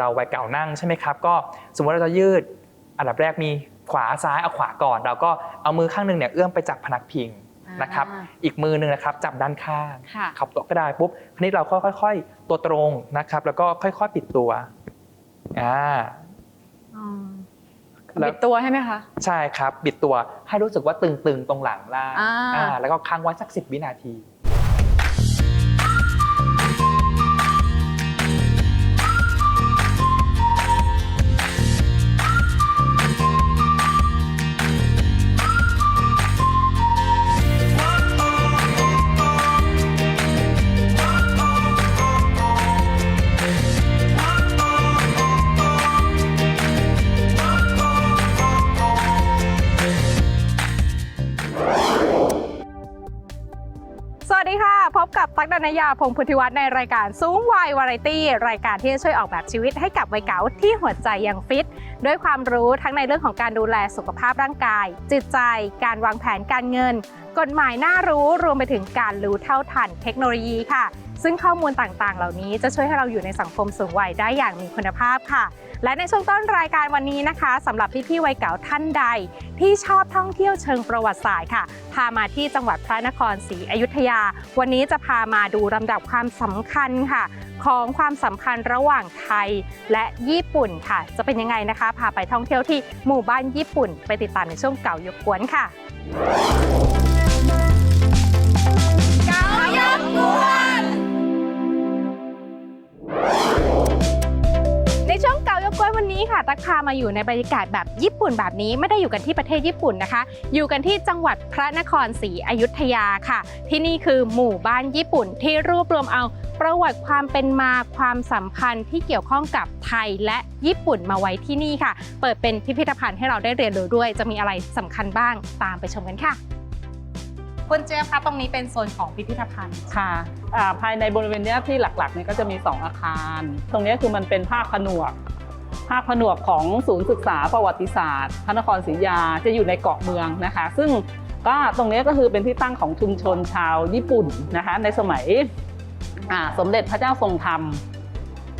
เราวัยเก่านั่งใช่ไหมครับก็สมมติเราจะยืดอันดับแรกมีขวาซ้ายเอาขวาก่อน เราก็เอามือข้างหนึ่งเนี่ยเอื้อมไปจับพนักพิงนะครับอ่าอีกมือหนึ่งนะครับจับด้านข้างค่ะขับตัวก็ได้ปุ๊บทีนี้เราก็ค่อยๆ ตัวตรงนะครับ แล้วก็ค่อยๆปิดตัวอ่าแล้วบิดตัวใช่ไหมคะใช่ครับบิดตัวให้รู้สึกว่าตึงๆตรงหลังล่างอ่าอ่าแล้วก็ค้างไว้สักสิวินาที บกับตั๊กดนยาพงพุทธิวัฒน์ในรายการสูงวัยวาไรตี้ รายการที่จะช่วยออกแบบชีวิตให้กับวัยเก๋าที่หัวใจยังฟิต ด้วยความรู้ทั้งในเรื่องของการดูแลสุขภาพร่างกาย จิตใจ การวางแผนการเงิน กฎหมายน่ารู้รวมไปถึงการรู้เท่าทันเทคโนโลยีค่ะ ซึ่งข้อมูลต่างๆ เหล่านี้จะช่วยให้เราอยู่ในสังคมสูงวัยได้อย่างมีคุณภาพค่ะ และในช่วงต้นรายการวันนี้นะคะสำหรับพี่ๆวัยเก๋าท่านใด ที่ชอบท่องเที่ยวเชิงประวัติศาสตร์ค่ะ พามาที่จังหวัดพระนครศรีอยุธยา วันนี้จะพามาดูลำดับความสำคัญค่ะ ของความสัมพันธ์ระหว่างไทยและญี่ปุ่นค่ะ จะเป็นยังไงนะคะ พาไปท่องเที่ยวที่หมู่บ้านญี่ปุ่น ไปติดตามในช่วงเก่ายกกวนค่ะ เก่ายกกวน นี้ค่ะตักพามาอยู่ในบรรยากาศแบบญี่ปุ่นแบบนี้ไม่ได้อยู่กันที่ประเทศญี่ปุ่นนะคะ อยู่กันที่จังหวัดพระนครศรีอยุธยาค่ะ ที่นี่คือหมู่บ้านญี่ปุ่นที่รวบรวมเอาประวัติความเป็นมาความสัมพันธ์ที่เกี่ยวข้องกับไทยและญี่ปุ่นมาไว้ที่นี่ค่ะ เปิดเป็นพิพิธภัณฑ์ให้เราได้เรียนรู้ด้วย จะมีอะไรสำคัญบ้างตามไปชมกันค่ะคุณเจฟคะตรงนี้เป็นโซนของพิพิธภัณฑ์ค่ะภายในบริเวณนี้ที่หลักๆเนี่ยก็จะมี 2 อาคาร ตรงนี้คือมันเป็นภาคผนวก ภาคผนวกของศูนย์ศึกษาประวัติศาสตร์ พระนครศรียาจะอยู่ในเกาะเมืองนะคะ ซึ่งก็ตรงนี้ก็คือเป็นที่ตั้งของชุมชนชาวญี่ปุ่นนะคะ ในสมัยสมเด็จพระเจ้าทรงธรรม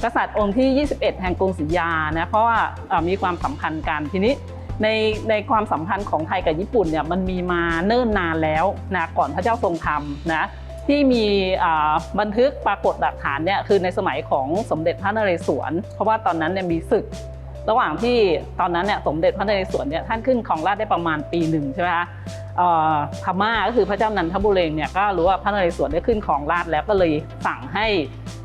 กษัตริย์องค์ที่ 21 แห่งกรุงศรียานะเพราะว่าอ่ามีความสัมพันธ์กันทีนี้ในในความสัมพันธ์ของไทยกับญี่ปุ่นเนี่ยมันมีมาเนิ่นนานแล้วนะก่อนพระเจ้าทรงธรรมนะ ที่มีบันทึกปรากฏหลักฐานเนี่ยคือในสมัยของสมเด็จพระนเรศวร เพราะว่าตอนนั้นเนี่ยมีศึก ระหว่างที่ตอนนั้นเนี่ยสมเด็จพระนเรศวรเนี่ยท่านขึ้นของราชได้ประมาณปีหนึ่งใช่ไหมคะพม่าก็คือพระเจ้านันทบุเรงเนี่ยก็รู้ว่าพระนเรศวรได้ขึ้นของราชแล้วก็เลยสั่งให้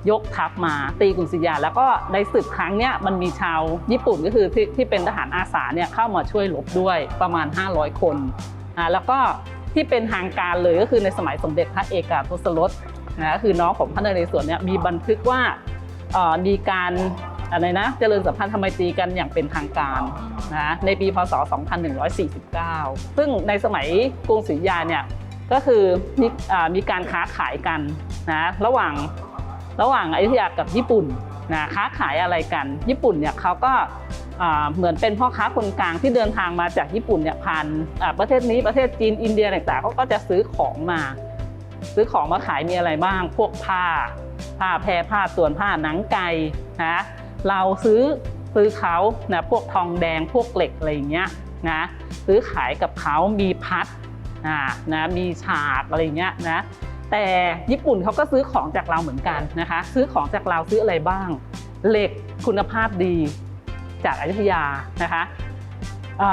ยกทัพมาตีกรุงศรีอยุธยา แล้วก็ในศึกครั้งเนี้ยมันมีชาวญี่ปุ่นก็คือที่ที่เป็นทหารอาสาเนี่ยเข้ามาช่วยรบด้วยประมาณ 500 คนอ่าแล้วก็ ที่เป็นทางการเลยก็คือในสมัยสมเด็จพระเอกาทศรสนะคือน้องของพระนเรศวรเนี่ยมีบันทึกว่ามีการอะไรนะเจริญสัมพันธไมตรีกันอย่างเป็นทางการนะในปีพศ 2149 ซึ่งในสมัยกรุงศรีอยุธยาเนี่ยก็คือมีอมีการค้าขายกันนะระหว่างระหว่างอยุธยากับญี่ปุ่นนะค้าขายอะไรกัน ญี่ปุ่นเนี่ยเขาก็ เหมือนเป็นพ่อค้าคนกลางที่เดินทางมาจากญี่ปุ่นเนี่ยผ่านประเทศนี้ประเทศจีนอินเดียต่างๆเขาก็จะซื้อของมา ซื้อของมาขายมีอะไรบ้าง พวกผ้า ผ้าแพรผ้าส่วนผ้าหนังไก่นะเราซื้อซื้อเขานะพวกทองแดงพวกเหล็กอะไรอย่างเงี้ยนะซื้อขายกับเขามีพัดอ่านะมีฉากอะไรอย่างเงี้ยนะแต่ญี่ปุ่นเขาก็ซื้อของจากเราเหมือนกันนะคะ ซื้อของจากเราซื้ออะไรบ้าง เหล็กคุณภาพดี จากอยุธยานะคะอ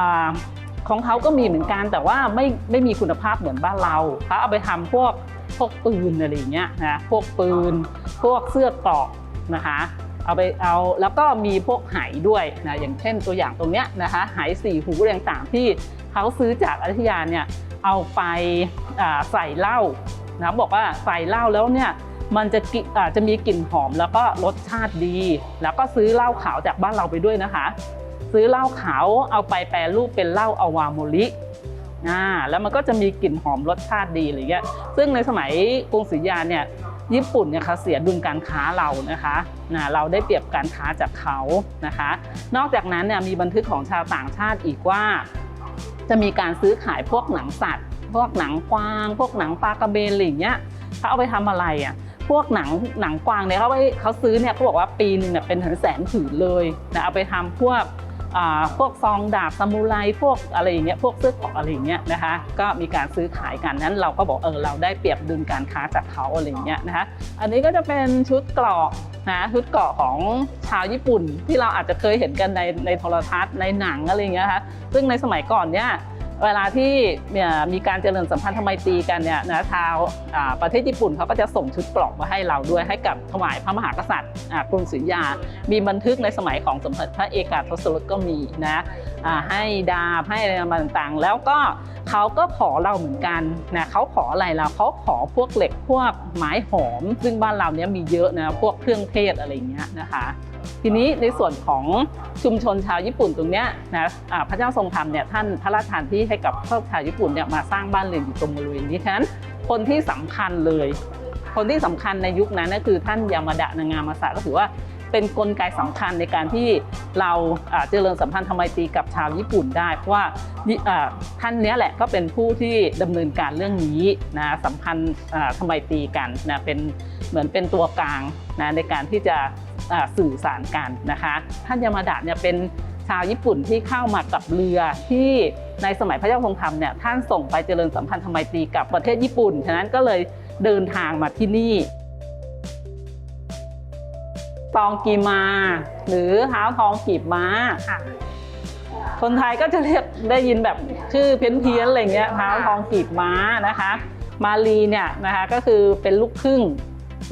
ของเขาก็มีเหมือนกันแต่ว่าไม่ไม่มีคุณภาพเหมือนบ้านเราเขาเอาไปทำพวกพวกปืนอะไรอย่างเงี้ยนะพวกปืน พวกเสื้อเกราะนะคะเอาไปเอาแล้วก็มีพวกไหด้วยนะอย่างเช่นตัวอย่างตรงเนี้ยนะคะไหสี่หูอะไรต่างๆที่เขาซื้อจากอยุธยาเนี่ยเอาไปใส่เหล้านะบอกว่าใส่เหล้าแล้วเนี่ย มันจะกิอ่าจะมีกลิ่นหอมแล้วก็รสชาติดี แล้วก็ซื้อเหล้าขาวจากบ้านเราไปด้วยนะคะ ซื้อเหล้าขาวเอาไปแปรรูปเป็นเหล้าอาวาโมริอ่าแล้วมันก็จะมีกลิ่นหอมรสชาติดีอะไรเงี้ยซึ่งในสมัยกรุงศรีอยุธยาเนี่ยญี่ปุ่นเนี่ยเขาเสียดุลการค้าเรานะคะนะเราได้เปรียบการค้าจากเขานะคะ นอกจากนั้นเนี่ยมีบันทึกของชาวต่างชาติอีกว่า จะมีการซื้อขายพวกหนังสัตว์ พวกหนังกวาง พวกหนังปลากระเบนอะไรอย่างเงี้ยเขาเอาไปทำอะไรอะ พวกหนังหนังกวางเนี่ยเขาไปเขาซื้อเนี่ยเขาบอกว่าปีหนึ่งเนี่ยเป็นถึงแสนผืนเลยนะเอาไปทำพวกอ่าพวกซองดาบซามูไรพวกอะไรอย่างเงี้ยพวกเสื้อเกราะอะไรอย่างเงี้ยนะคะก็มีการซื้อขายกันนั้นเราก็บอกเออเราได้เปรียบดึงการค้าจากเขาอะไรอย่างเงี้ยนะคะอันนี้ก็จะเป็นชุดเกราะนะชุดเกราะของชาวญี่ปุ่นที่เราอาจจะเคยเห็นกันในในโทรทัศน์ในหนังอะไรอย่างเงี้ยคะซึ่งในสมัยก่อนเนี่ย เวลาที่มีการเจริญสัมพันธไมตีกันเนี่ยนะชาวประเทศญี่ปุ่นเขาก็จะส่งชุดเกราะมาให้เราด้วยให้กับถวายพระมหากษัตริย์กรุงศรีอยุธยา มีบันทึกในสมัยของสมเด็จพระเอกาทศรสก็มีนะให้ดาบให้อะไรต่างๆ แล้วก็เขาก็ขอเราเหมือนกันนะเขาขออะไรเราเขาขอพวกเหล็กพวกไม้หอม ซึ่งบ้านเราเนี้ยมีเยอะนะพวกเครื่องเทศอะไรเงี้ยนะคะ ทีนี้ในส่วนของชุมชนชาวญี่ปุ่นตรงเนี้ยนะอ่าพระเจ้าทรงธรรมเนี่ยท่านพระราชทานที่ให้กับพวกชาวญี่ปุ่นเนี่ยมาสร้างบ้านเรือนอยู่ตรงบริเวณนี้ฉะนั้นคนที่สำคัญเลย คนที่สำคัญในยุคนั้นก็คือท่านยามาดะนางามาสะก็ถือว่าเป็นกลไกสำคัญในการที่เราเจริญสัมพันธไมตีกับชาวญี่ปุ่นได้ เพราะว่าท่านนี้แหละก็เป็นผู้ที่ดำเนินการเรื่องนี้นะสัมพันธ์อ่าทไมตีกันนะเป็นเหมือนเป็นตัวกลางนะในการที่จะ สื่อสารกันนะคะท่านยามาดะเนี่ยเป็นชาวญี่ปุ่นที่เข้ามากับเรือที่ในสมัยพระเจ้าทรงธรรมเนี่ยท่านส่งไปเจริญสัมพันธไมตรีกับประเทศญี่ปุ่น ฉะนั้นก็เลยเดินทางมาที่นี่ ตองกีมา หรือเท้าทองกีบม้าค่ะคนไทยก็จะเรียกได้ยินแบบชื่อเพี้ยนเพี้ยนๆอะไรเงี้ยเท้าทองกีบม้านะคะ มาลีเนี่ยนะคะก็คือเป็นลูกครึ่ง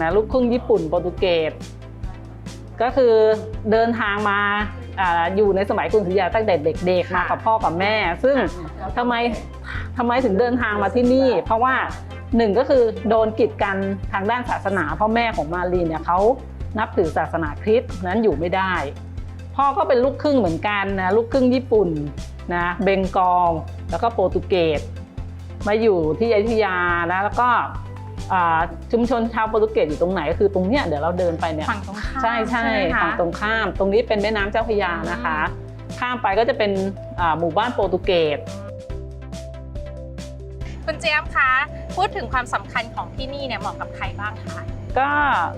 นะลูกครึ่งญี่ปุ่นโปรตุเกส ก็คือเดินทางมาอาอยู่ในสมัยกรุงศรีอยุธยาตั้งแต่เด็กๆมากับพ่อกับแม่ ซึ่งทำไมทำไมถึงเดินทางมาที่นี่ เพราะว่าหนึ่งก็คือโดนกีดกันทางด้านศาสนาเพ่อแม่ของมารีเนี่ยเขานับถือศาสนาคริสต์นั้นอยู่ไม่ได้ พ่อก็เป็นลูกครึ่งเหมือนกันนะลูกครึ่งญี่ปุ่นนะเบงกอลแล้วก็โปรตุเกสมาอยู่ที่อยุธยานะแล้วก็อ่า ชุมชนชาวโปรตุเกสอยู่ตรงไหนก็คือตรงเนี้ยเดี๋ยวเราเดินไปเนี่ยฝั่งตรงข้ามใช่ใช่ไหมคะฝั่งตรงข้าม ตรงนี้เป็นแม่น้ำเจ้าพระยานะคะ ข้ามไปก็จะเป็นอ่าหมู่บ้านโปรตุเกสคุณเจี๊ยบคะพูดถึงความสำคัญของที่นี่เนี่ยเหมาะกับใครบ้างคะก็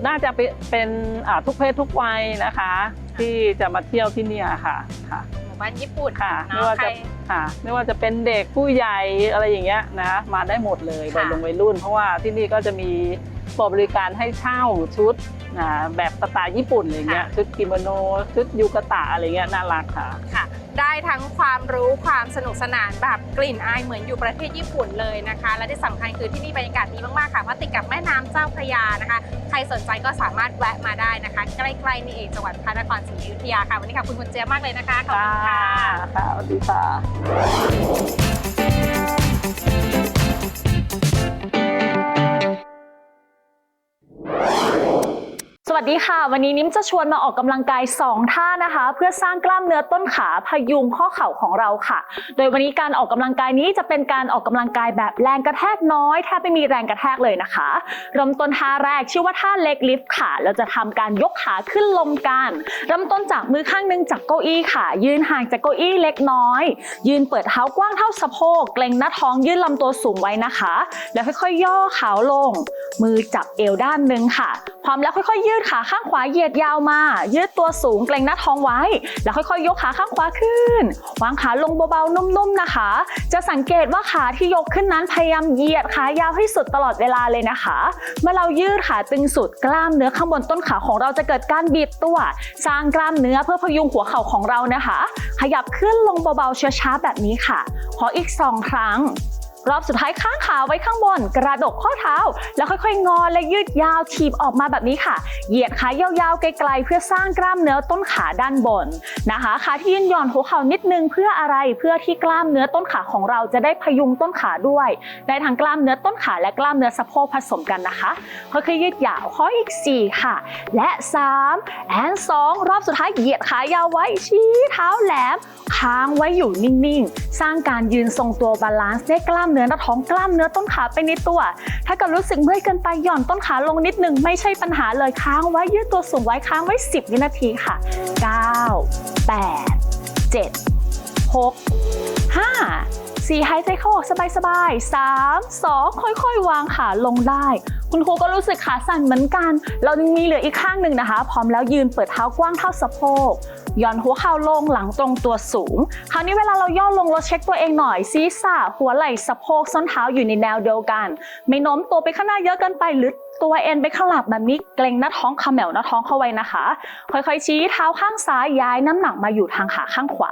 น่าจะเป็นเป็นอ่าทุกเพศทุกวัยนะคะ ที่จะมาเที่ยวที่เนี่ยค่ะค่ะหมู่ บ้านญี่ปุ่นค่ะไม่เนาะว่าใครจะค่ะไม่ว่าจะเป็นเด็กผู้ใหญ่อะไรอย่างเงี้ยนะมาได้หมดเลยค่ะวัยลงวัยรุ่น เพราะว่าที่นี่ก็จะมีบริการให้เช่าชุดนะแบบสไตล์ญี่ปุ่นอะไรเงี้ยชุดกิโมโนชุดยูกะตะอะไรเงี้ยน่ารักค่ะค่ะ ได้ทั้งความรู้ความสนุกสนานแบบกลิ่นอายเหมือนอยู่ประเทศญี่ปุ่นเลยนะคะ และที่สำคัญคือที่นี่บรรยากาศดีมากๆค่ะเพราะติดกับแม่น้ำเจ้าพระยานะคะ ใครสนใจก็สามารถแวะมาได้นะคะ ใกล้ๆนี่เองจังหวัดพระนครศรีอยุธยาค่ะ วันนี้ขอบคุณคุณเจี๊ยบมากเลยนะคะขอบคุณค่ะค่ะสวัสดีค่ะ วัสดีค่ะ วันนี้นิ้มจะชวนมาออกกำลังกาย 2 ท่านะคะ เพื่อสร้างกล้ามเนื้อต้นขาพยุงข้อเข่าของเราค่ะ โดยวันนี้การออกกำลังกายนี้จะเป็นการออกกำลังกายแบบแรงกระแทกน้อยแทบไม่มีแรงกระแทกเลยนะคะเริ่มต้นท่าแรกชื่อว่าท่าเล็กลิฟต์ค่ะ เราจะทำการยกขาขึ้นลงกันเริ่มต้นจากมือข้างหนึงจากเก้าอี้ค่ะ ยืนห่างจากเก้าอี้เล็กน้อย ยืนเปิดเท้ากว้างเท่าสะโพกเกรงหน้าท้องยืนลำตัวสูงไว้นะคะ แล้วค่อยๆ ย่อขาลง มือจับเอวด้านหนึ่งค่ะพร้อมแล้วค่อยๆยืดขาข้างขวาเหยียดยาวมา ยืดตัวสูงเกรงหน้าท้องไว้ แล้วค่อยๆ ยกขาข้างขวาขึ้น วางขาลงเบาๆ นุ่มๆ นะคะ จะสังเกตว่าขาที่ยกขึ้นนั้นพยายามเหยียดขายาวให้สุดตลอดเวลาเลยนะคะ เมื่อเรายืดขาตึงสุดกล้ามเนื้อข้างบนต้นขาของเราจะเกิดการบีบตัว สร้างกล้ามเนื้อเพื่อพยุงหัวเข่าของเรานะคะ ขยับขึ้นลงเบาๆช้าๆแบบนี้ค่ะ ขออีกสองครั้ง รอบสุดท้ายข้างขาไว้ข้างบน กระดกข้อเท้า แล้วค่อยๆ งอและยืดยาวถีบออกมาแบบนี้ค่ะ เหยียดขายาวๆไกลๆเพื่อสร้างกล้ามเนื้อต้นขาด้านบนนะคะขาที่ยืนหย่อนหัวเข่านิดนึงเพื่ออะไรเพื่อที่กล้ามเนื้อต้นขาของเราจะได้พยุงต้นขาด้วย ได้ทั้งกล้ามเนื้อต้นขาและกล้ามเนื้อสะโพกผสมกันนะคะค่อยๆยืดยาวข้ออีก 4 ค่ะ และ3แอน2รอบสุดท้ายเหยียดขายาวไว้ชี้เท้าแหลม ค้างไว้อยู่นิ่งๆ สร้างการยืนทรงตัวบาลานซ์ได้กล้ามเนื้อหน้าท้องกล้ามเนื้อต้นขาไปในตัว ถ้าเกิดรู้สึกเมื่อยเกินไปหย่อนต้นขาลงนิดนึงไม่ใช่ปัญหาเลยค้างไว้ยืดตัวสูงไว้ค้างไว้ 10 วินาทีค่ะ 9 8 7 6 5 4หายใจเข้าออกสบายๆ3 2 ค่อยๆ วางขาลงได้ คุณครูก็รู้สึกขาสั่นเหมือนกัน เรายังมีเหลืออีกข้างหนึ่งนะคะ พร้อมแล้วยืนเปิดเท้ากว้างเท่าสะโพกย่อนหัวเข่าลงหลังตรงตัวสูง คราวนี้เวลาเราย่อลงเราเช็คตัวเองหน่อยศีรษะหัวไหล่สะโพกส้นเท้าอยู่ในแนวเดียวกัน ไม่โน้มตัวไปข้างหน้าเยอะเกินไปหรือตัวเอ็นไปข้างหลังแบบนี้เกรงหน้าท้องเขมวหน้าท้องเข้าไว้นะคะ ค่อยๆ ชี้เท้าข้างซ้ายย้ายน้ำหนักมาอยู่ทางขาข้างขวา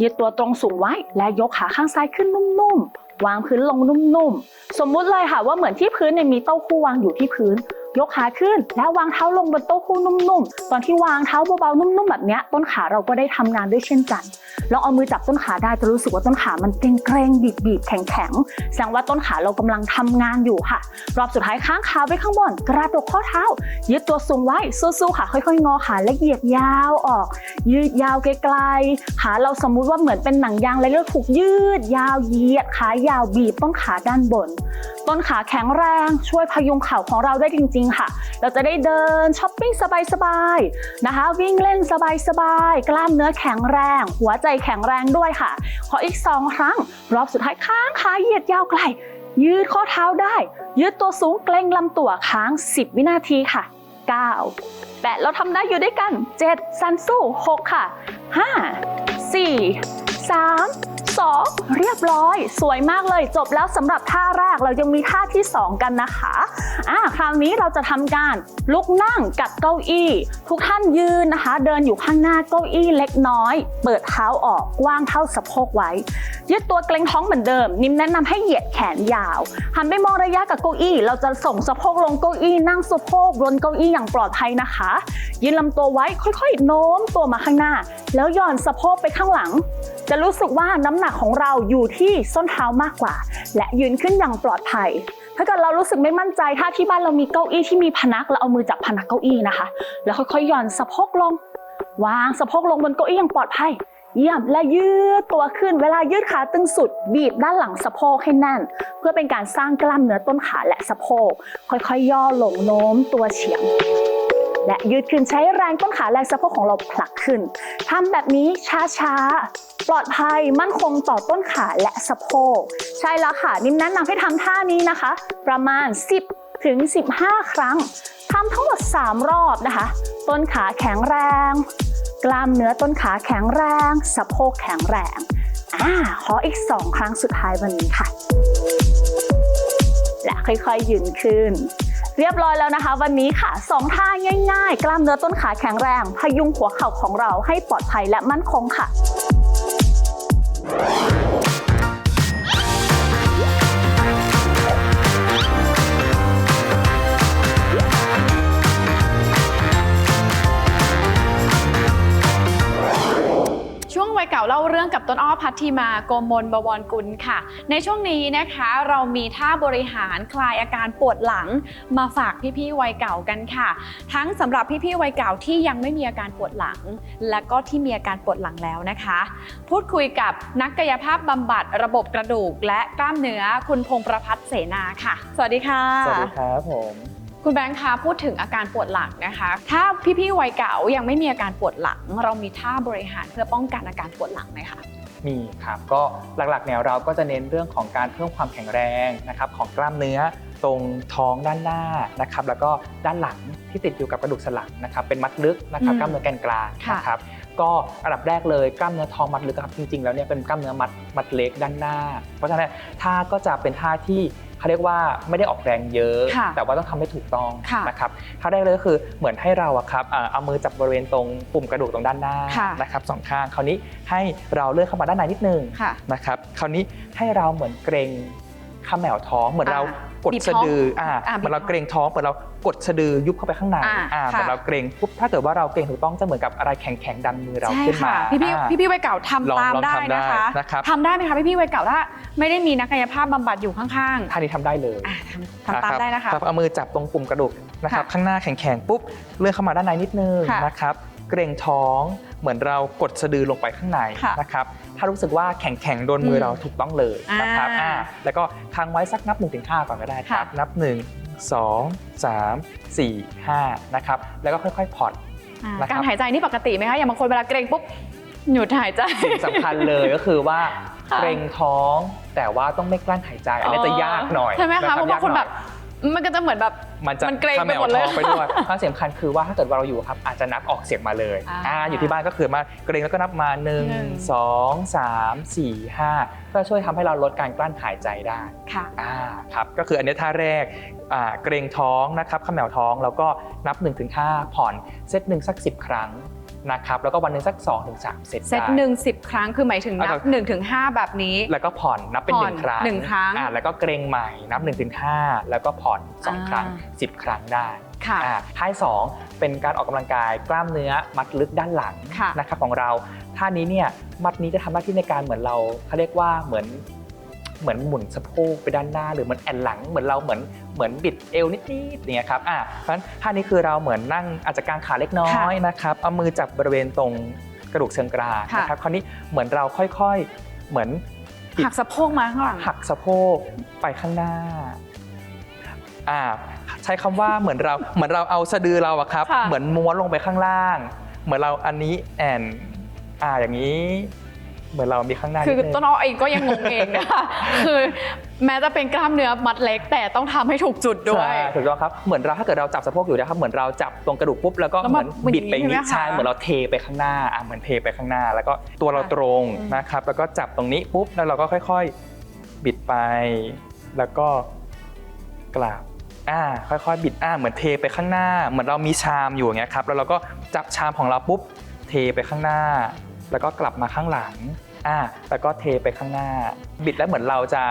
ยืดตัวตรงสูงไว้และยกขาข้างซ้ายขึ้นนุ่มๆ วางพื้นลงนุ่มๆสมมุติเลยค่ะว่าเหมือนที่พื้นเนี่ยมีเต้าคู่วางอยู่ที่พื้น ยกขาขึ้น แล้ววางเท้าลงบนเต้าหู้นุ่มๆ ตอนที่วางเท้าเบาๆนุ่มๆแบบนี้ต้นขาเราก็ได้ทำงานด้วยเช่นกันลองเอามือจับต้นขาได้จะรู้สึกว่าต้นขามันเกร็งๆบีบๆแข็งๆแสดงว่าต้นขาเรากำลังทำงานอยู่ค่ะ รอบสุดท้ายค้างขาไว้ข้างบนกระดกข้อเท้ายืดตัวสูงไว้สู้ๆค่ะ ค่อยๆ งอขาและเหยียดยาวออก ยืดยาวไกลๆขาเราสมมุติว่าเหมือนเป็นหนังยางเลยเลือกถูกยืดยาวเหยียดขายาวบีบต้นขาด้านบน ต้นขาแข็งแรงช่วยพยุงเข่าของเราได้จริงๆค่ะ เราจะได้เดินช้อปปิ้งสบายๆนะคะ วิ่งเล่นสบายๆ กล้ามเนื้อแข็งแรง หัวใจแข็งแรงด้วยค่ะ ขออีกสองครั้ง รอบสุดท้ายค้างขาเหยียดยาวไกล ยืดข้อเท้าได้ ยืดตัวสูงเกร็งลำตัวค้าง 10 วินาทีค่ะ9แปดเราทำได้อยู่ด้วยกัน 7 สันสู้ 6 ค่ะ 5 4 3 2 เรียบร้อย สวยมากเลยจบแล้วสำหรับท่าแรกเรายังมีท่าที่ 2 กันนะคะอ่าคราวนี้เราจะทำการลุกนั่งกับเก้าอี้ ทุกท่านยืนนะคะ เดินอยู่ข้างหน้าเก้าอี้เล็กน้อย เปิดเท้าออกกว้างเท่าสะโพกไว้ ยืดตัวเกรงท้องเหมือนเดิม นิ่มแนะนำให้เหยียดแขนยาวหันไปมองระยะกับเก้าอี้ เราจะส่งสะโพกลงเก้าอี้นั่งสะโพกบนเก้าอี้อย่างปลอดภัยนะคะ ยืนลำตัวไว้ค่อยๆ โน้มตัวมาข้างหน้า แล้วย่อนสะโพกไปข้างหลัง จะรู้สึกว่าน้ำหนักของเราอยู่ที่ส้นเท้ามากกว่า และยืนขึ้นอย่างปลอดภัย ถ้าเกิดเรารู้สึกไม่มั่นใจ ถ้าที่บ้านเรามีเก้าอี้ที่มีพนักเราเอามือจับพนักเก้าอี้นะคะ แล้วค่อยๆหย่อนสะโพกลง วางสะโพกลงบนเก้าอี้อย่างปลอดภัยเยี่ยมและยืดตัวขึ้น เวลายืดขาตึงสุด บีบด้านหลังสะโพกให้แน่น เพื่อเป็นการสร้างกล้ามเนื้อต้นขาและสะโพก ค่อยๆ ย่อลงโน้มตัวเฉียง และยืดขึ้นใช้แรงต้นขาแรงสะโพกของเราผลักขึ้นทำแบบนี้ช้าๆ ปลอดภัยมั่นคงต่อต้นขาและสะโพก ใช่แล้วค่ะ นิ่มแนะนำให้ทำท่านี้นะคะ ประมาณ 10 ถึง 15 ครั้งทำทั้งหมด 3 รอบนะคะ ต้นขาแข็งแรง กล้ามเนื้อต้นขาแข็งแรง สะโพกแข็งแรงอ่าขออีก 2 ครั้งสุดท้ายวันนี้ค่ะ และค่อยๆยืนขึ้น เรียบร้อยแล้วนะคะ วันนี้ค่ะสองท่าง่าย ๆ กล้ามเนื้อต้นขาแข็งแรง พยุงหัวเข่าของเราให้ปลอดภัยและมั่นคงค่ะ เก่าเล่าเรื่องกับต้นอ้อพัทธิมาโกมลบวรกุลค่ะ ในช่วงนี้นะคะเรามีท่าบริหารคลายอาการปวดหลังมาฝากพี่ๆวัยเก่ากันค่ะ ทั้งสำหรับพี่ๆวัยเก่าที่ยังไม่มีอาการปวดหลัง และก็ที่มีอาการปวดหลังแล้วนะคะ พูดคุยกับนักกายภาพบำบัดระบบกระดูก และกล้ามเนื้อคุณพงประพัฒเสนาค่ะ สวัสดีค่ะ สวัสดีครับผม คุณแบงค์คะพูดถึงอาการปวดหลังนะคะ ถ้าพี่ๆวัยเก่ายังไม่มีอาการปวดหลัง เรามีท่าบริหารเพื่อป้องกันอาการปวดหลังไหมคะมีครับก็หลักๆเนี่ยเราก็จะเน้นเรื่องของการเพิ่มความแข็งแรงนะครับของกล้ามเนื้อตรงท้องด้านหน้านะครับแล้วก็ด้านหลังที่ติดอยู่กับกระดูกสันหลังนะครับเป็นมัดลึกนะครับอืมกล้ามเนื้อแกนกลางค่ะนะครับก็อันดับแรกเลยกล้ามเนื้อท้องมัดลึกครับจริงๆ แล้วเนี่ยเป็นกล้ามเนื้อมัดมัดเล็กด้านหน้า เพราะฉะนั้นท่าก็จะเป็นท่าที่ เขาเรียกว่าไม่ได้ออกแรงเยอะ ค่ะแต่ว่าต้องทำให้ถูกต้องค่ะนะครับท่าแรกเลยก็คือเหมือนให้เราอะครับอ่าเอามือจับบริเวณตรงปุ่มกระดูกตรงด้านหน้าค่ะ นะครับสองข้างคราวนี้ให้เราเลื่อนเข้ามาด้านในนิดนึง ค่ะ นะครับคราวนี้ให้เราเหมือนเกรงขมแมวท้องเหมือนเราอ่า กดบีบสะดือท้องอ่าอ่าเหมือนเราบีบท้องเกรงท้องเหมือนเรากดสะดือยุบเข้าไปข้างในอ่าอ่าค่ะเหมือนเราเกรงปุ๊บถ้าเกิดว่าเราเกรงถูกต้องจะเหมือนกับอะไรแข็งๆดันมือเราใช่ขึ้นมาค่ะพี่พี่อ่า พี่พี่วัยเก่าทำลองตามลองได้ทำได้นะคะนะครับ ทำได้ไหมคะพี่พี่วัยเก่าถ้าไม่ได้มีนักกายภาพบำบัดอยู่ข้างท่านี้ทำได้เลยๆอะทำทำตามได้นะคะรับเอามือจับตรงปุ่มกระดูกนะครับค่ะข้างหน้าแข็งๆปุ๊บเลื่อนเข้ามาด้านในนิดนึงค่ะนะครับ เกรงท้องเหมือนเรากดสะดือลงไปข้างในค่ะนะครับ ถ้ารู้สึกว่าแข็งๆ โดนมืออมเราถูกต้องเลยนะครับอ่าอ่าแล้วก็ค้างไว้สักนับ1นถึงหก่อนก็ได้ครับค่ะนับ 1 2 3 4 5นะครับแล้วก็ค่อยๆผ่อนอ่านะครับการหายใจนี่ปกติไหมคะอย่างบางคนเวลาเกรงปุ๊บหยุดหายใจสิ่งสำคัญเลยก็คือว่าค่ะเกรงท้องแต่ว่าต้องไม่กลั้นหายใจอันนี้จะยากหน่อยใช่ไหมคะรับเพราะบางคนยกหแบอยบ มันก็จะเหมือนแบบมันจะมันเกร็งขแวไปหมดเลยท้องไปด้วยข้อสำคัญคือว่าถ้าเกิดว่าเราอยู่ครับ อาจจะนับออกเสียงมาเลยอ่าอ่าอยู่ที่บ้านก็คือมาเกรงแล้วก็นับมาหนึ่ง1 2 3 4 5เพื่อช่วยทำให้เราลดการกลั้นหายใจได้ค่ะอ่าครับก็คืออันนี้ท่าแรกอ่าเกรงท้องนะครับขมแมวท้องแล้วก็นับ 1-5ผ่อนเซตหนึ่งสัก 10 ครั้ง นะครับแล้วก็วันหนึ่งสัก2-3เซตเซตได้หนึ่งสิบครั้งคือหมายถึงนัอ่าบหนึ่งถึงห้าแบบนี้ แล้วก็ผ่อนนับเป็นผ่หอนนึ่งครั้งหนึ่งครั้งอ่าแล้วก็เกรงใหม่นับ1นถึงหแล้วก็ผ่อน2อ่าครั้ง 10 ครั้งได้ค่ะอ่าท่าที่สองเป็นการออกกำลังกายกล้ามเนื้อมัดลึกด้านหลังค่ะนะครับของเราท่านี้เนี่ยมัดนี้จะทำหน้าที่ในการเหมือนเราเขาเรียกว่าเหมือนเหมือนหมุนสะโพกไปด้านหน้า หรือเหมือนแอนหลังเหมือนเราเหมือน เหมือนบิดเอวนิดๆอย่างเงี้ยครับอ่าเพราะฉะนั้นท่านี้คือเราเหมือนนั่งอาจจะกางขาเล็กน้อยนะครับเอามือจับบริเวณตรงกระดูกเชิงกรานค่ะ นะครับคราวนี้เหมือนเราค่อยๆเหมือนบิดหักสะโพกมาข้างหลัง หักสะโพกไปข้างหน้าอ่าใช้คำว่าเหมือนเรา เหมือนเราเอาสะดือเราอะครับ ค่ะ เหมือนม้วนลงไปข้างล่าง เหมือนเราอันนี้แอนอ่าอย่างนี้ เหมือนเรามีข้างหน้าคือนิดนึงต้นอ้อเองก็ยังงงเองนะคะคือแม้จะเป็นกล้ามเนื้อมัดเล็ก แต่ต้องทำให้ถูกจุดด้วยใช่ถูกต้องครับเหมือนเราถ้าเกิดเราจับสะโพกอยู่นะครับเหมือนเราจับตรงกระดูกปุ๊บแล้วก็แล้วเหมามือนบิดไปอย่างนี้อย่างนี้ใช่ใช่ไหมคะเหมือนเราเทไปข้างหน้าอ่าเหมือนเทไปข้างหน้า แล้วก็ตัวเราค่ะตรงอืมนะครับแล้วก็จับตรงนี้ปุ๊บแล้วเราก็ค่อย ๆ บิดไป แล้วก็กลับอ่าค่อยๆ บิดอ่าเหมือนเทไปข้างหน้า เหมือนเรามีชามอยู่อย่างเงี้ยครับแล้วเราก็จับชามของเราปุ๊บเทไปข้างหน้า แล้วก็กลับมาข้างหลังอ่าแล้วก็เทไปข้างหน้า บิดแล้วเหมือนเราจะ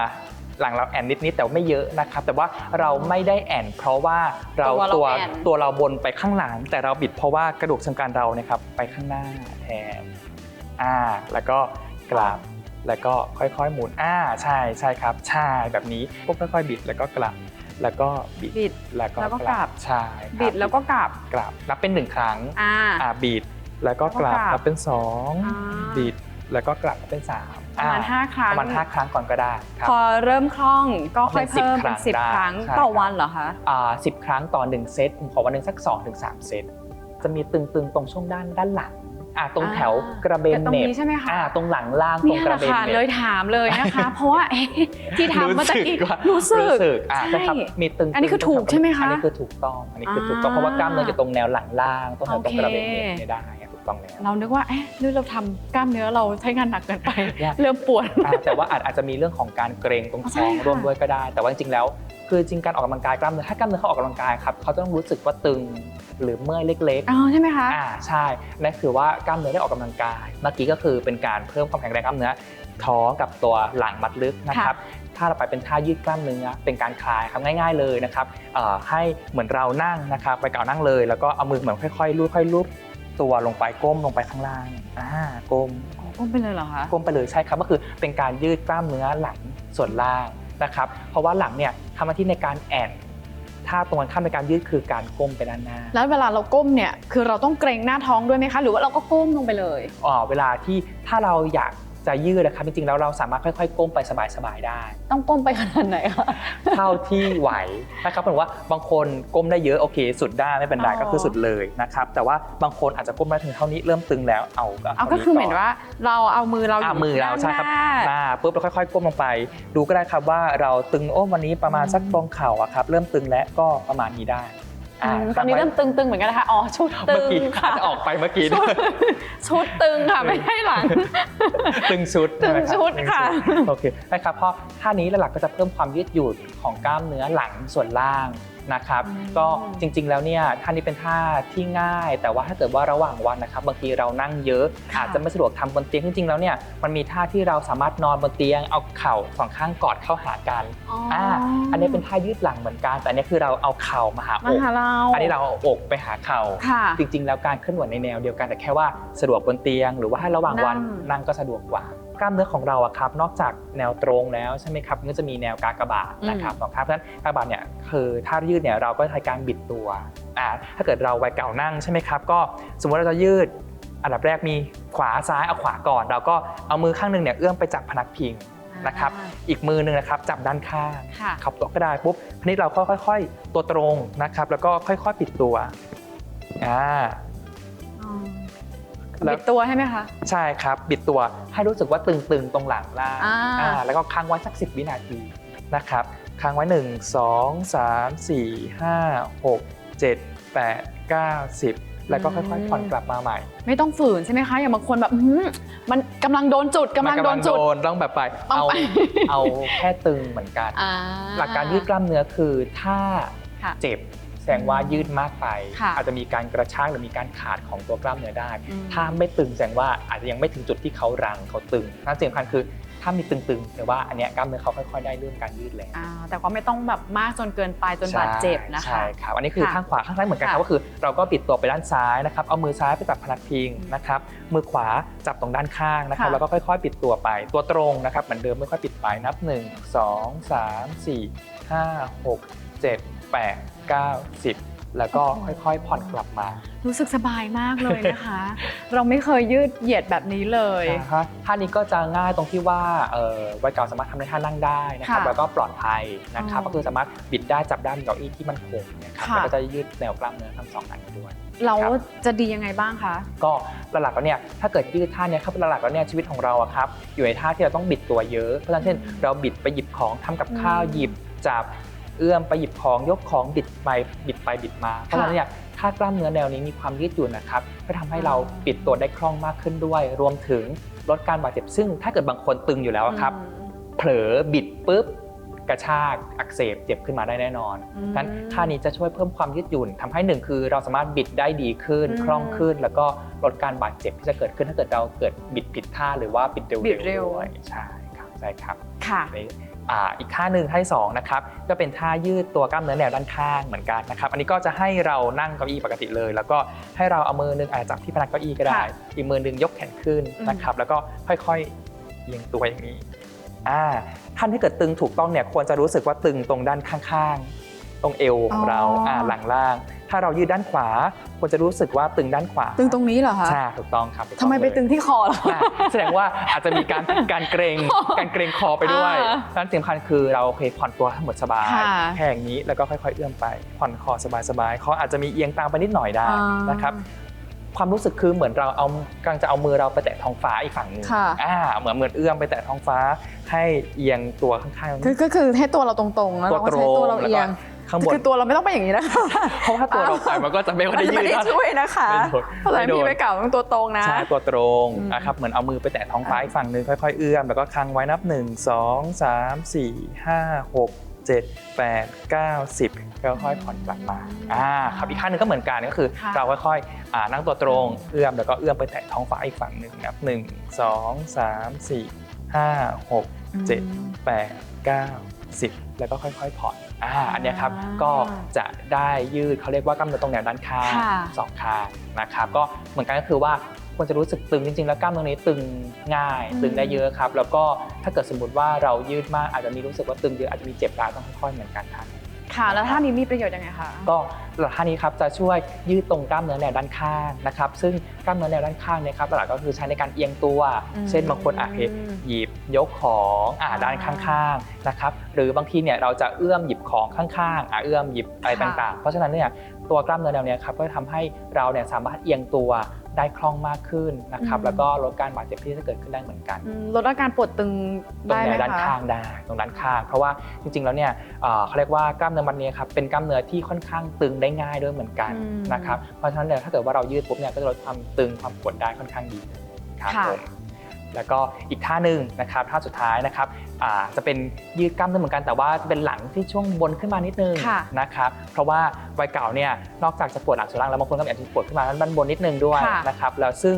หลังเราแอนนิดๆแต่ว่าไม่เยอะนะครับ แต่ว่าเราไม่ได้แอนเพราะว่าเราตัวเราตัวแอนตัวเราบนไปข้างหลัง แต่เราบิดเพราะว่ากระดูกเชิงกรานเราเนี่ยครับไปข้างหน้าแทนอ่าแล้วก็กลับแล้วก็ค่อยๆหมุนอ่าใช่ใช่ครับใช่แบบนี้ปุ๊บค่อยๆบิดแล้วก็กลับแล้วก็บิดบิดแล้วก็แล้วก็กลับใช่ครับบิดแล้วก็กลับกลับนับเป็นหนึ่งครั้งอ่าอ่าบิด แล้วก็กลับแล้วก็กลับนับเป็นสองอ่าบิดแล้วก็กลับนับเป็นสามประมาณอ่ห้าครั้ง ประมาณห้าครั้งก่อนก็ได้ครับ พอเริ่มคล่องก็ค่อยเป็น10เพิ่มเป็นครั้งสิบได้ครั้งใช่ต่อครับวันเหรอคะอ่าสิบครั้งต่อหนึ่งเซตผมขอวันหนึ่งสัก2อถึงสเซต จะมีตึงๆ ตรงช่วงด้านด้านหลังอ่าตรงอ่า แถวกระเบนตรงเหน็บนี้ใช่ไหมคะ อ่าตรงหลังล่างตรเนี่งยกแหระละเบนค่ะเหน็เลยบ ถามเลยนะคะ เพราะว่าเอ๊ะที่ทำเมื่อตะกี้ว่า รู้สึก รู้สึกอ่าใช่ใช่ครับมีตึงๆอันนี้คือถูกใช่ไหมคะอันนี้คือถูกต้องอันนี้คือถูกต้องอ่าเพราะว่ากล้ามเนื้ออยู่ตรงแนวหลังล่างตรงแถวตรงกระเบนเหน็บโอเคเนี่ยได้ถูก ต้องแล้ว เรานึกว่าเอ๊ะหรือเราทำกล้ามเนื้อเราใช้งานหนักเกินไปยากเริ่มปวด อ่าแต่ว่าอาจอาจจะมีเรื่องของการเกรงตรงใช่ท้องค่ะ ร่วมด้วยก็ได้ แต่ว่าจริงๆแล้ว คือจริงการออกกำลังกายกล้ามเนื้อถ้ากล้ามเนื้อเขาออกกำลังกายครับเขาต้องรู้สึกว่าตึงหรือเมื่อยเล็กอ๋อใช่ไหมคะๆอ่าใช่นั่นคือว่ากล้ามเนื้อได้ออกกำลังกาย เมื่อกี้ก็คือเป็นการเพิ่มความแข็งแรงกล้ามเนื้อท้องกับตัวหลังมัดลึกนะครับ ถ้าเราไปเป็นท่ายืดกล้ามเนื้อเป็นการคลายครับง่าย ๆเลยนะครับเอ่อให้เหมือนเรานั่งนะครับไปเก่านั่งเลย แล้วก็เอามือเหมือนค่อยๆลูบค่อยๆลูบ ตัวลงไปก้มลงไปข้างล่างอ่าก้มก้มไปเลยเหรอคะก้มไปเลยใช่ครับก็คือเป็นการยืดกล้ามเนื้อหลังส่วนล่างนะครับเพราะว่าหลังเนี่ยทำหน้าที่ในการแอนถ้าตรงกันข้ามในการยืดคือการก้มไปด้านหน้า แล้วเวลาเราก้มเนี่ยคือเราต้องเกรงหน้าท้องด้วยไหมคะ หรือว่าเราก็ก้มลงไปเลยอ๋อเวลาที่ถ้าเราอยาก จะยืดนะครับจริงๆแล้วเราสามารถค่อยๆก้มไปสบายๆได้ ต้องก้มไปขนาดไหนคะ เท่าที่ไหวนะครับผมว่าบางคนก้มได้เยอะโอเค สุดได้ไม่เป็นไรอ๋อ ก็คือสุดเลยนะครับแต่ว่าบางคนอาจจะก้มได้ถึงเท่านี้เริ่มตึงแล้วเอาก็เอาท่ก็คือเหมือนก่ว่าเราเอามือเราอะยู่มือเราใช่ครับด้านหน้า หน้าปุ๊บเราค่อยๆ ก้มลงไป ดูก็ได้ครับว่าเราตึงโอ้วันนี้ประมาณสักตรงเข่าอะครับเริ่มตึงแล้วก็ประมาณนี้ได้ อือ่ามตอนนี้เริ่มตึงๆเหมือนกันนะคะ อ๋อ ชุดตึเมื่องกี้ค่ะจะออกไปเมื่อกี้ชุดชุดตึงค่ะ ไม่ใช่หลัง ตึงชุดตึงใไหมรับชุดตึงค่ะโอเคนะครับเพราะท่านี้หลักๆก็จะเพิ่มความยืดหยุ่นของกล้ามเนื้อหลังส่วนล่าง นะครับอืมก็จริงๆแล้วเนี่ยท่านี้เป็นท่าที่ง่าย แต่ว่าถ้าเกิดว่าระหว่างวันนะครับบางทีเรานั่งเยอะค่ะอาจจะไม่สะดวกทำบนเตียงจริงๆแล้วเนี่ยมันมีท่าที่เราสามารถนอนบนเตียง เอาเข่าสองข้างกอดเข้าหากันอ๋ออ่าอันนี้เป็นท่ายืดหลังเหมือนกัน แต่อันนี้คือเราเอาเข่ามาหามาอกหาเราอันนี้เราเอาอกไปหาเข่าค่ะจริง ๆ แล้วการเคลื่อนไหวในแนวเดียวกันแต่แค่ว่าสะดวกบนเตียง หรือว่าให้ระหว่างวันนั่งนั่งก็สะดวกกว่า กล้ามเนื้อของเราอะครับ นอกจากแนวตรงแล้วใช่ไหมครับมันก็จะมีแนวกากบาทนะครับสองข้างเพราะฉะนั้นกากบาทเนี่ยคือท่ายืดเนี่ยเราก็ใช้การบิดตัวอ่าถ้าเกิดเราวัยเก่านั่งใช่ไหมครับก็สมมติเราจะยืด อันดับแรกมีขวาซ้ายเอาขวาก่อน เราก็เอามือข้างหนึ่งเนี่ยเอื้อมไปจับพนักพิงนะครับอีกมือหนึ่งนะครับจับด้านข้างค่ะขับตัวก็ได้ปุ๊บทีนี้เราก็ค่อย ๆ ตัวตรงนะครับ แล้วก็ค่อย ๆ ปิดตัวอ่าแล้ว บิดตัวใช่ไหมคะใช่ครับบิดตัวให้รู้สึกว่าตึงๆตรงหลังล่างอ่าอ่าแล้วก็ค้างไว้สัก 10 วินาทีนะครับค้างไว้ 1 2 3 4 5 6 7 8 9 10 แล้วก็ค่อยๆผ่อนกลับมาใหม่ ไม่ต้องฝืนใช่ไหมคะอย่างบางคนแบบอื้อหือมันกำลังโดนจุดกำลังโดนจุดมัต้องแบบไปต้องเอาไปเอาแค่ตึงเหมือนกันอ่าหลักการยืดกล้ามเนื้อคือถ้าค่ะเจ็บแส ดงว่ายืดมากไป ค่ะอาจจะมีการกระชากหรือมีการขาดของตัวกล้ามเนื้อได้ อืม ถ้าไม่ตึงแสดงว่าอาจจะยังไม่ถึงจุดที่เขารังเขาตึงนั่นสิ่งสำคัญคือถ้ามีตึงๆแต่ว่าอันเนี้ยกล้ามเนื้อเขาค่อยๆ ได้เรื่องการยืดแล้ว อ่าแต่ก็ไม่ต้องแบบมากจนเกินไปจนบาดเจ็บนะคะ ใช่ครับอันนี้คือค่ะข้างขวาข้างซ้ายเหมือนกันครับค่ะก็คือเราก็ปิดตัวไปด้านซ้ายนะครับเอามือซ้ายไปจับพนักพิงนะครับมือขวาจับตรงด้านข้างนะครับค่ะ แล้วก็ค่อยๆ ปิดตัวไปตัวตรงนะครับเหมือนเดิมไม่ค่อยปิดไปนับ 1 2 3 4 5 6 7 8 9 10 แล้วก็ค่อยๆ ผ่อนกลับมารู้สึกสบายมากเลยนะคะ เราไม่เคยยืดเหยียดแบบนี้เลยนะครับท่านี้ก็จะง่ายตรงที่ว่าเอ่อวัยเก่าสามารถทำในท่านั่งได้นะครับค่ะแล้วก็ปลอดภัยนะครับอ๋อก็คือสามารถบิดได้จับได้มีเก้าอี้ที่มันคงนะครับค่ะแล้วก็จะยืดแนวกล้ามเนื้อทั้งสองอันด้วยเราครับจะดียังไงบ้างคะ ก็หลักๆแล้วเนี่ยถ้าเกิดยืดท่าเนี้ยครับหลักๆแล้วเนี่ยชีวิตของเราอะครับอยู่ในท่าที่เราต้องบิดตัวเยอะเพราะฉะนั้นเช่นเราบิดไปหยิบของทำกับข้าวอืมหยิบจับ เอื้อมไปหยิบของยกของบิดไปบิดไปบิดมา เพราะฉะนั้นเนี่ยถ้ากล้ามเนื้อแนวนี้มีความยืดหยุ่นนะครับก็ทำให้เราบิดตัวได้คล่องมากขึ้นด้วย รวมถึงลดการบาดเจ็บซึ่งถ้าเกิดบางคนตึงอยู่แล้วอะครับอืมเผลอบิดปุ๊บกระชากอักเสบเจ็บขึ้นมาได้แน่นอนอืมงั้นท่านี้จะช่วยเพิ่มความยืดหยุ่นทำให้หนึ่งคือเราสามารถบิดได้ดีขึ้นอืมคล่องขึ้น แล้วก็ลดการบาดเจ็บที่จะเกิดขึ้นถ้าเกิดเราเกิดบิดผิดท่าหรือว่าบิดเร็วบิดเร็วๆด้วยใช่ครับใช่ครับค่ะใน อ่าอีกท่าหนึ่งท่าที่สองนะครับก็เป็นท่ายืดตัวกล้ามเนื้อแนวด้านข้างเหมือนกันนะครับ อันนี้ก็จะให้เรานั่งเก้าอี้ปกติเลย แล้วก็ให้เราเอามือหนึงอาจจะจับที่พนักเก้าอี้ก็ได้ค่ะอีกมือหนึงยกแขนขึ้นอืมนะครับ แล้วก็ค่อยๆเอียงตัวอย่างนี้อ่าท่านที่เกิดตึงถูกต้องเนี่ยควรจะรู้สึกว่าตึงตรงด้านข้างๆ ตรงเอวของเราอ๋ออ่อ่าหลังล่าง ถ้าเรายืดด้านขวาควรจะรู้สึกว่าตึงด้านขวา ตึงตรงนี้เหรอคะใช่ถูกต้องครับถูกอทำไมไปเลยตึงที่คอล่ะอะแสดงว่าอาจจะมีการการเกรงการเกรงคอไปด้วยอ่านั้นสำคัญคือเราเคยผ่อนตัวให้หมดสบายค่ะแค่อย่างนี้แล้วก็ค่อย ๆ เอื้อมไป ผ่อนคอสบายๆเขาอาจจะมีเอียงตามไปนิดหน่อยได้อ่านนะครับความรู้สึกคือเหมือนเราเอากำลังจะเอามือเราไปแตะท้องฟ้าอีกฝั่งหนึ่งค่ะอ่าเหมือนเหมือนเอื้อมไปแตะท้องฟ้าให้เอียงตัวข้างๆ คือก็คือให้ตัวเราตรงๆ แล้วเราก็ใช้ตัวเราเอียง ข้างบนคือตัวเราไม่ต้องไปอย่างนี้นะคะเพราะว่าตัวเราไปมันก็จะไม่ค่อยได้ยืไม่ดได้เท่าไหร่ช่วยนะคะไม่โดนเพราะฉะนั้นไม่โดนพี่ไปเก่าต้องตัวตรงนะใช่ตัวตรงอืมนะครับเหมือนเอามือไปแตะท้องฟ้าอ่าอีกฝั่งหนึ่งค่อยๆเอื้อมแล้วก็ค้างไว้นับ 1 2 3 4 5 6 7 8 9 10แล้วค่อยๆผ่อนกลับมาอ่าครับอีกขั้นหนึ่งก็เหมือนกันก็คือค่ะเราค่อยๆอ่านั่งตัวตรงเอื้อมแล้วก็เอื้อมไปแตะท้องฟ้าอีกฝั่งหนึ่งนับ 1 2 3 4 5 6 7 8 9 10 แล้วก็ค่อยๆ ผ่อนอ่าอันเนี้ยครับก็จะได้ยืดเขาเรียกว่ากล้ามเนื้อตรงแนวด้านข้างค่ะ สองข้างนะครับก็เหมือนกันก็คือว่าควรจะรู้สึกตึงจริงๆ แล้วกล้ามเนื้อนี้ตึงง่ายอืมตึงได้เยอะครับ แล้วก็ถ้าเกิดสมมติว่าเรายืดมากอาจจะมีรู้สึกว่าตึงเยอะอาจจะมีเจ็บร้าวต้องค่อยๆเหมือนกันครับ ค่ะ แล้วท่านี้มีประโยชน์ยังไงคะ ก็หลักท่านี้ครับจะช่วยยืดตรงกล้ามเนื้อแนวด้านข้างนะครับซึ่งกล้ามเนื้อแนวด้านข้างเนี่ยครับหลักๆก็คือใช้ในการเอียงตัว อืม เช่นบางคนอาจจะหยิบยกของอ่าอ่าด้านข้างๆนะครับหรือบางทีเนี่ยเราจะเอื้อมหยิบของข้างๆอ่าเอื้อมหยิบอะไรค่ะต่างๆ เพราะฉะนั้นเนี่ยตัวกล้ามเนื้อแนวเนี้ยครับก็จะทำให้เราเนี่ยสามารถเอียงตัว ได้คล่องมากขึ้นนะครับ แล้วก็ลดการบาดเจ็บที่จะเกิดขึ้นได้เหมือนกันอืมลดอาการปวดตึงตรงได้ไหแนมวด้านคะข้างได้ตรงด้านข้าง เพราะว่าจริงๆแล้วเนี่ยเอ่อเขาเรียกว่ากล้ามเนื้อมัดเนี้ครับเป็นกล้ามเนื้อที่ค่อนข้างตึงได้ง่ายด้วยเหมือนกันอืมนะครับเพราะฉะนั้นเนี่ยถ้าเกิดว่าเรายืดปุ๊บเนี่ยก็จะลดความตึงความปวดได้ค่อนข้างดีครับค่ะผม แล้วก็อีกท่าหนึ่งนะครับท่าสุดท้ายนะครับอ่าจะเป็นยืดกล้ามเนื้อเหมือนกันแต่ว่าจะเป็นหลังที่ช่วงบนขึ้นมานิดนึงค่ะนะครับเพราะว่าวัยเก่าเนี่ยนอกจากจะปวดหลังส่วนล่างแล้วบางคนก็อาจจะปวดขึ้นมาด้านบนนิดนึงด้วยค่ะนะครับแล้วซึ่ง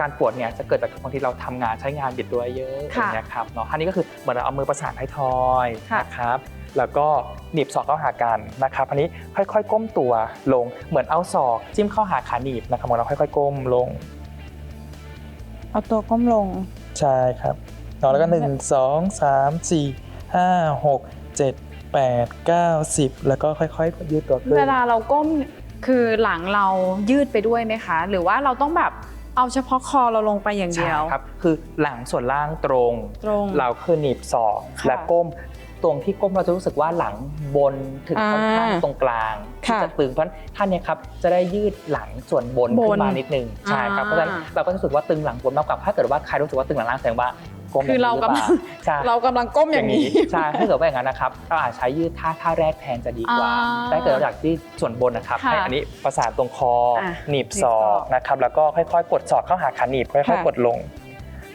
การปวดเนี่ยจะเกิดจากบางทีเราทำงานใช้งานบิดตัวเยอะอค่ะย่างเงี้ยครับเนาะท่านี้ก็คือเหมือนเราเอามือประสานท้ายทอยค่ะนะครับแล้วก็หนีบศอกเข้าหากันนะครับอันนี้ค่อยๆ ก้มตัวลงเหมือนเอาศอกจิ้มเข้าหาขาหนีบนะครับของเราค่อยๆ ก้มลง เอาตัวก้มลง ใช่ครับเนาะแล้วก็หนึ่งสองสามสี่ห้าหกเจ็ดแปดเก้าสิบแล้วก็ค่อยๆยืดตัวขึ้นเวลาเราก้มคือหลังเรายืดไปด้วยไหมคะ หรือว่าเราต้องแบบเอาเฉพาะคอเราลงไปอย่างเดียวใช่ครับ คือหลังส่วนล่างตรงตรง เราคือหนีบศอกค่ะและก้ม ตรงที่ก้มเราจะรู้สึกว่าหลังบนถึงอ่าค่อนข้างตรงกลางที่ค่ะจะตึงเพราะฉะนั้นท่านเนี่ยครับจะได้ยืดหลังส่วนบนบนขึ้นมานิดนึงใช่ครับอ่าเพราะฉะนั้นเราก็จะรู้สึกว่าตึงหลังบนมากกว่าถ้าเกิดว่าใครรู้สึกว่าตึงหลังล่างแสดงว่าก้มคือเราย่งนี้หปกำลังใช่เรากำลังก้มอย่างนี้ใช่ถ้าเกิดว่าอย่างนั้นนะครับเราอาจใช้ยืดท่าท่าแรกแทนจะดีกว่าอ่าถ้าเกิดเราอยากที่ส่วนบนนะครับค่ะให้อันนี้ประสานตรงคออะหนีบหนีบศอศอกกนะครับแล้วก็ค่อยๆกดศอกเข้าหาขาหนีบค่อยค่ะๆกดลง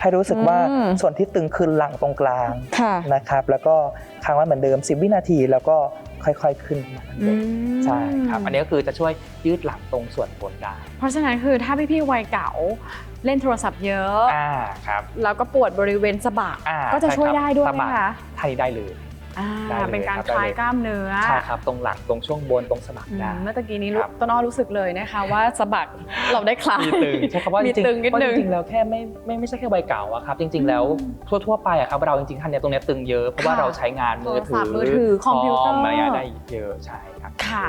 ให้รู้สึกว่าอืม ส่วนที่ตึงคือหลังตรงกลางค่ะนะครับแล้วก็ค้างไว้เหมือนเดิม 10 วินาทีแล้วก็ค่อยๆขึ้นมาเหมือนเดิม ใช่ครับ อันนี้ก็คือจะช่วยยืดหลังตรงส่วนบนได้เพราะฉะนั้นคือถ้าพี่ๆวัยเก่าเล่นโทรศัพท์เยอะ อ่าครับ แล้วก็ปวดบริเวณสะบักอ่าก็จะช่วยใครับได้ด้วยสะไหมบักคะ ท่านี้ได้เลย อ่าได้เลยเป็นการครับคลายได้เลยกล้ามเนื้อใช่ครับตรงหลังตรงช่วงบนตรงสะบักอืมได้เมื่อตะกี้นี้ครับ ต้นอ้อรู้สึกเลยนะคะว่าสะบักเราได้คลาย มีตึงใช่ครับว่าจมีริงตึงนิดๆว่านึงจริงๆแล้วแค่ไม่ไม่ไม่ใช่แค่ใบเก่าอะครับจริง ๆ แล้วทั่วๆไปอะครับเราจริงๆท่านเนี้ยตรงเนี้ยตึงเยอะเพราะว่าค่ะเราใช้งานมือถืโทรศัพท์มือถือคอมพิวเตอร์อะไรอย่างเงี้ยได้เยอะใช่ครับค่ะ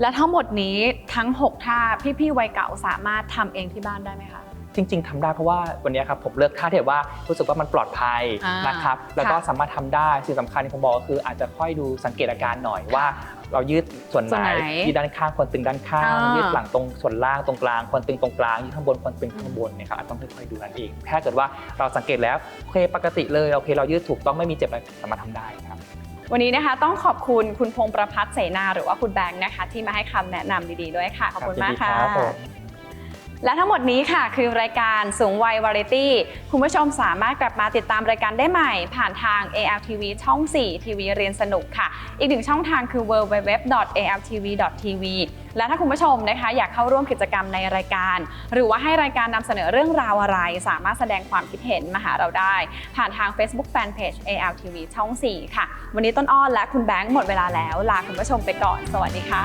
และทั้งหมดนี้ทั้ง 6 ท่าพี่ๆวัยเก่าสามารถทำเองที่บ้านได้ไหมคะ จริง ๆทำได้เพราะว่าวันเนี้ยครับผมเลือกท่าที่แบบว่ารู้สึกว่ามันปลอดภัยอ่านนะครับแล้วก็ค่ะสามารถทำได้สิ่งสำคัญที่ผมบอกก็คืออาจจะค่อยดูสังเกตอาการหน่อยว่าเรายืดส่วนส่วนไหนไหนยืดด้านข้างควรตึงด้านข้างอ่ายืยืดหลังตรงส่วนล่างตรงกลางควรตึงตรงกลางยืดข้างบนควรตึงข้างบนเนี่ยครับอาจต้องค่อยๆดูนั่นเองถ้าเกิดว่าเราสังเกตแล้วโอเคปกติเลยโอเคเรายืดถูกต้องไม่มีเจ็บอะไรสามารถทำได้ครับวันนี้นะคะต้องขอบคุณคุณพงษ์ประพัฒน์เสนาหรือว่าคุณแบงค์นะคะ ที่มาให้คำแนะนำดีๆด้วยค่ะ ขอบคุณมากค่ะครับผม และทั้งหมดนี้ค่ะคือรายการสูงวัยวาไรตี้ คุณผู้ชมสามารถกลับมาติดตามรายการได้ใหม่ ผ่านทาง ALTV ช่อง 4 ทีวีเรียนสนุกค่ะ อีกหนึ่งช่องทางคือ www.altv.tv และถ้าคุณผู้ชมนะคะอยากเข้าร่วมกิจกรรมในรายการ หรือว่าให้รายการนำเสนอเรื่องราวอะไร สามารถแสดงความคิดเห็นมาหาเราได้ ผ่านทาง Facebook Fanpage ALTV ช่อง 4 ค่ะ วันนี้ต้นอ้อนและคุณแบงค์หมดเวลาแล้ว ลาคุณผู้ชมไปก่อน สวัสดีค่ะ